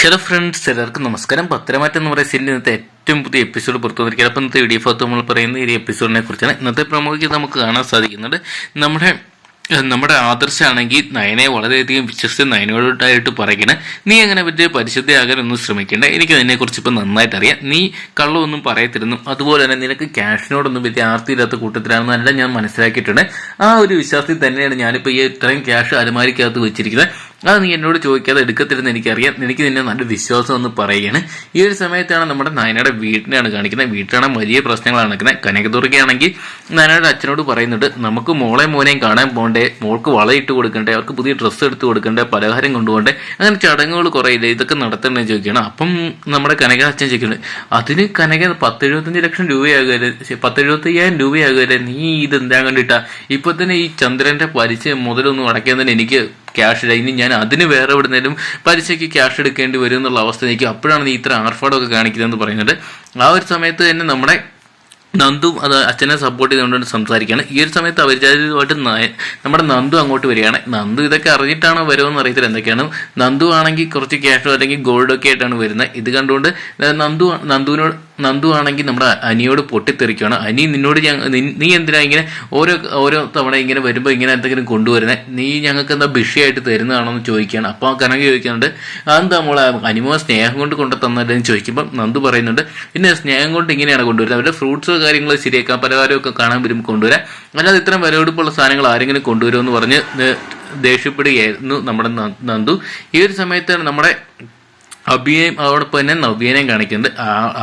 Hello friends എല്ലാവർക്കും നമസ്കാരം. പത്രമാറ്റം എന്ന് പറയുന്ന സീരിയൽ ഇന്നത്തെ ഏറ്റവും പുതിയ എപ്പിസോഡ് പുറത്തു വന്നിരിക്കുകയാണ് അപ്പോൾ ഇന്നത്തെ വീഡിയോ ഭാഗത്ത് നമ്മൾ പറയുന്ന ഈ എപ്പിസോഡിനെ കുറിച്ചാണ് ഇന്നത്തെ പ്രമുഖ നമുക്ക് കാണാൻ സാധിക്കുന്നുണ്ട് നമ്മുടെ നമ്മുടെ ആദർശാണെങ്കിൽ നയനെ വളരെയധികം വിശ്വസിച്ച് നയനോടായിട്ട് പറയണേ നീ അങ്ങനെ പറ്റിയ പരിശുദ്ധയാകാൻ ഒന്നും ശ്രമിക്കേണ്ട. എനിക്ക് അതിനെക്കുറിച്ച് ഇപ്പം നന്നായിട്ട് അറിയാം നീ കള്ളമൊന്നും പറയത്തിരുന്നു. അതുപോലെ തന്നെ നിനക്ക് ക്യാഷിനോടൊന്നും വലിയ ആർത്തിയില്ലാത്ത കൂട്ടത്തിലാണെന്നല്ല ഞാൻ മനസ്സിലാക്കിയിട്ടുണ്ട്. ആ ഒരു വിശ്വാസത്തിൽ തന്നെയാണ് ഞാനിപ്പോൾ ഈ ഇത്രയും ക്യാഷ് അലമാരിക്കകത്ത് വെച്ചിരിക്കുന്നത്. അത് നീ എന്നോട് ചോദിക്കാതെ എടുക്കത്തില്ലെന്ന് എനിക്കറിയാം. എനിക്ക് നിന്നെ നല്ല വിശ്വാസം എന്ന് പറയുകയാണ്. ഈ ഒരു സമയത്താണ് നമ്മുടെ നയനയുടെ വീട്ടിനെയാണ് കാണിക്കുന്നത്. വീട്ടിലാണ് വലിയ പ്രശ്നങ്ങളാണ് നടക്കുന്നത്. കനകദുർഗയാണെങ്കിൽ നയനയുടെ അച്ഛനോട് പറയുന്നുണ്ട് നമുക്ക് മോളെ മോനെയും കാണാൻ പോകണ്ടേ മോൾക്ക് വളയിട്ട് കൊടുക്കണ്ടേ? അവർക്ക് പുതിയ ഡ്രസ്സ് എടുത്ത് കൊടുക്കണ്ടേ? പലഹാരം കൊണ്ടുപോകണ്ടേ? അങ്ങനെ ചടങ്ങുകൾ കുറേ ഇല്ല? ഇതൊക്കെ നടത്തണമെന്ന് ചോദിക്കുകയാണ്. അപ്പം നമ്മുടെ കനക അച്ഛൻ ചോദിക്കുന്നുണ്ട് അതിന് കനക പത്തെഴുപത്തഞ്ച് ലക്ഷം രൂപയാകുമല്ലേ? പത്തെഴുപത്തയ്യായിരം രൂപയാകുമല്ലേ? നീ ഇത് എന്താ കണ്ടിട്ടാ? ഇപ്പൊ തന്നെ ഈ ചന്ദ്രന്റെ പലിശ മുതലൊന്നും അടയ്ക്കാൻ തന്നെ എനിക്ക് ക്യാഷ് ഇനി ഞാൻ അതിന് വേറെ എവിടുന്നേലും പലിശയ്ക്ക് ക്യാഷ് എടുക്കേണ്ടി വരും എന്നുള്ള അവസ്ഥ നീക്കും അപ്പോഴാണ് നീ ഇത്ര ആർഫാടൊക്കെ കാണിക്കുന്നതെന്ന് പറയുന്നത്. ആ ഒരു സമയത്ത് തന്നെ നമ്മുടെ നന്ദു അത് അച്ഛനെ സപ്പോർട്ട് ചെയ്തുകൊണ്ട് സംസാരിക്കുകയാണ്. ഈ ഒരു സമയത്ത് അപരിചാരിതമായിട്ട് നമ്മുടെ നന്ദു അങ്ങോട്ട് വരികയാണ്. നന്ദു ഇതൊക്കെ അറിഞ്ഞിട്ടാണോ വരുമെന്ന് അറിയത്തില്ല എന്തൊക്കെയാണ്? നന്ദു ആണെങ്കിൽ കുറച്ച് ക്യാഷോ അല്ലെങ്കിൽ ഗോൾഡൊക്കെ ആയിട്ടാണ് വരുന്നത്. ഇത് കണ്ടുകൊണ്ട് നന്ദു നന്ദുവിനോട് നന്ദു ആണെങ്കിൽ നമ്മുടെ അനിയോട് പൊട്ടിത്തെറിക്കുകയാണ്. അനി നിന്നോട് നീ എന്തിനാ ഇങ്ങനെ ഓരോ ഓരോ തവണ ഇങ്ങനെ വരുമ്പോൾ ഇങ്ങനെ എന്തെങ്കിലും കൊണ്ടുവരുന്നത് നീ ഞങ്ങൾക്ക് എന്താ ഭിഷയായിട്ട് തരുന്നതാണോ എന്ന് ചോദിക്കുകയാണ്. അപ്പോൾ ആ കനക ചോദിക്കുന്നുണ്ട് അതെന്താ നമ്മൾ അനിമോ സ്നേഹം കൊണ്ട് കൊണ്ടു തന്നതെന്ന് ചോദിക്കുമ്പോൾ നന്ദു പറയുന്നുണ്ട് പിന്നെ സ്നേഹം കൊണ്ട് ഇങ്ങനെയാണ് കൊണ്ടുവരുന്നത്? അവരുടെ ഫ്രൂട്ട്സോ കാര്യങ്ങളോ ശരിയാക്കാം പലഹാരമൊക്കെ കാണാൻ വരുമ്പോൾ കൊണ്ടുവരാൻ. അല്ലാതെ ഇത്രയും വിലപിടിപ്പുള്ള സാധനങ്ങൾ ആരെങ്കിലും കൊണ്ടുവരുമെന്ന് പറഞ്ഞ് ദേഷ്യപ്പെടുകയായിരുന്നു നമ്മുടെ നന്ദു. ഈ ഒരു സമയത്താണ് നമ്മുടെ അഭിയെയും അതോടൊപ്പം തന്നെ നവ്യനെയും കാണിക്കുന്നുണ്ട്.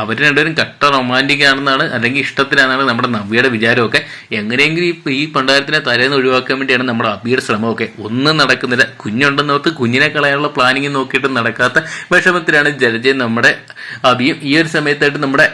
അവർ രണ്ടുപേരും കട്ട റൊമാന്റിക് ആണെന്നാണ് അല്ലെങ്കിൽ ഇഷ്ടത്തിലാണെന്നാണ് നമ്മുടെ നവ്യയുടെ വിചാരമൊക്കെ. എങ്ങനെയെങ്കിലും ഈ പണ്ടാരത്തിനെ തലേന്ന് ഒഴിവാക്കാൻ വേണ്ടിയാണ് നമ്മുടെ അഭിയുടെ ശ്രമമൊക്കെ. ഒന്നും നടക്കുന്നില്ല. കുഞ്ഞുണ്ടെന്നോർത്ത് കുഞ്ഞിനെ കളയാനുള്ള പ്ലാനിങ് നോക്കിയിട്ട് നടക്കാത്ത വിഷമത്തിലാണ് ജലജയും നമ്മുടെ അഭിയും ഈ ഒരു സമയത്തായിട്ട് നമ്മുടെ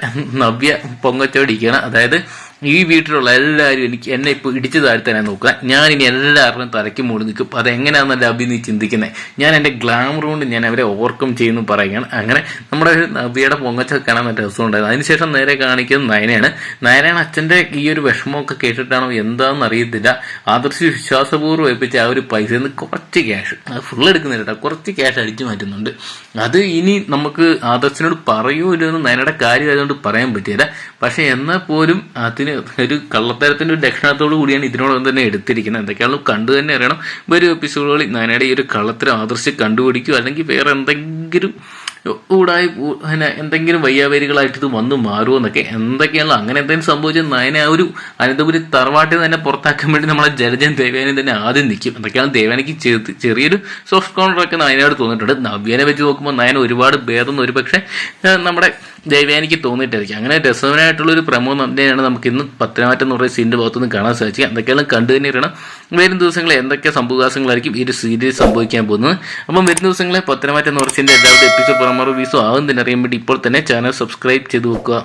നവ്യ പൊങ്ങച്ചോടിക്കുകയാണ് അതായത് ഈ വീട്ടിലുള്ള എല്ലാവരും എനിക്ക് എന്നെ ഇപ്പോൾ ഇടിച്ചു താഴ്ത്താനാ നോക്കുക ഞാൻ ഇനി എല്ലാവരുടെയും തലയ്ക്ക് മൂടി നിൽക്കും. അതെങ്ങനെയാണെന്നല്ല അഭി നീ ചിന്തിക്കുന്നത് ഞാൻ എന്റെ ഗ്ലാമർ കൊണ്ട് ഞാൻ അവരെ ഓവർകം ചെയ്യുന്നു പറയുകയാണ്. അങ്ങനെ നമ്മുടെ നബിയുടെ പൊങ്ങച്ച കാണാൻ നല്ല രസമുണ്ടായിരുന്നു അതിനുശേഷം നേരെ കാണിക്കുന്നത് നയനയാണ്. നയനാണ് അച്ഛന്റെ ഈ ഒരു വിഷമമൊക്കെ കേട്ടിട്ടാണോ എന്താണെന്ന് അറിയത്തില്ല. ആദർശ വിശ്വാസപൂർവം ഏൽപ്പിച്ച ആ ഒരു പൈസ നിന്ന് കുറച്ച് ക്യാഷ് അത് ഫുൾ എടുക്കുന്നില്ല കേട്ടോ. കുറച്ച് ക്യാഷ് അടിച്ചു മാറ്റുന്നുണ്ട്. അത് ഇനി നമുക്ക് ആദർശിനോട് പറയൂ ഇല്ലെന്ന് നയനയുടെ കാര്യമായതുകൊണ്ട് പറയാൻ പറ്റിയില്ല പക്ഷേ എന്നാൽ പോലും അതിന് ഒരു കള്ളത്തരത്തിന്റെ ഒരു ലക്ഷണത്തോടു കൂടിയാണ് ഇതിനോടൊപ്പം തന്നെ എടുത്തിരിക്കുന്നത്. എന്തൊക്കെയാണോ കണ്ടു തന്നെ അറിയണം. വരും എപ്പിസോഡുകളിൽ നയനയുടെ ഈ ഒരു കള്ളത്തരം ആദർശി കണ്ടുപിടിക്കുക അല്ലെങ്കിൽ വേറെ എന്തെങ്കിലും ഊടായി ഊ- പിന്നെ എന്തെങ്കിലും വയ്യാവേരികളായിട്ട് ഇത് വന്നു മാറുമെന്നൊക്കെ എന്തൊക്കെയാണല്ലോ അങ്ങനെ എന്തെങ്കിലും സംഭവിച്ചാൽ നയനെ ആ ഒരു അനന്തപുരി തറവാട്ടിൽ തന്നെ പുറത്താക്കാൻ വേണ്ടി നമ്മളെ ജലജൻ ദേവേനെ തന്നെ ആദ്യം നിൽക്കും എന്തൊക്കെയാണ് ദേവേനയ്ക്ക് ചെറു- ചെറിയൊരു സോഫ്റ്റ് കോർണറൊക്കെ നയനോട് തോന്നിയിട്ടുണ്ട്. നവ്യനെ വെച്ച് നോക്കുമ്പോൾ നയൻ ഒരുപാട് ഭേദം ഒരു പക്ഷേ നമ്മുടെ ദേവ്യാനിക്ക് തോന്നിയിട്ടായിരിക്കും. അങ്ങനെ രസകരമായിട്ടുള്ള ഒരു പ്രമോ തന്നെയാണ് നമുക്ക് ഇന്ന് പത്തനമാറ്റം എന്ന് പറയുന്ന സീന്റെ ഭാഗത്തുനിന്ന് കാണാൻ സാധിക്കുക എന്തൊക്കെയാണ് കണ്ടു തന്നെ ഇടണം. വരും ദിവസങ്ങളിൽ എന്തൊക്കെ സംഭവവികാസങ്ങളായിരിക്കും ഈ ഒരു സീരീസ് സംഭവിക്കാൻ പോകുന്നത്. അപ്പം വരും ദിവസങ്ങളെ പത്തനമാറ്റം എന്ന് പറയുന്ന എല്ലാവരുടെ എപ്പിസോഡ് പ്രമോ റിവ്യൂസും ആകുന്നതിനറിയാൻ വേണ്ടി ഇപ്പോൾ തന്നെ ചാനൽ സബ്സ്ക്രൈബ് ചെയ്ത് വെക്കുക.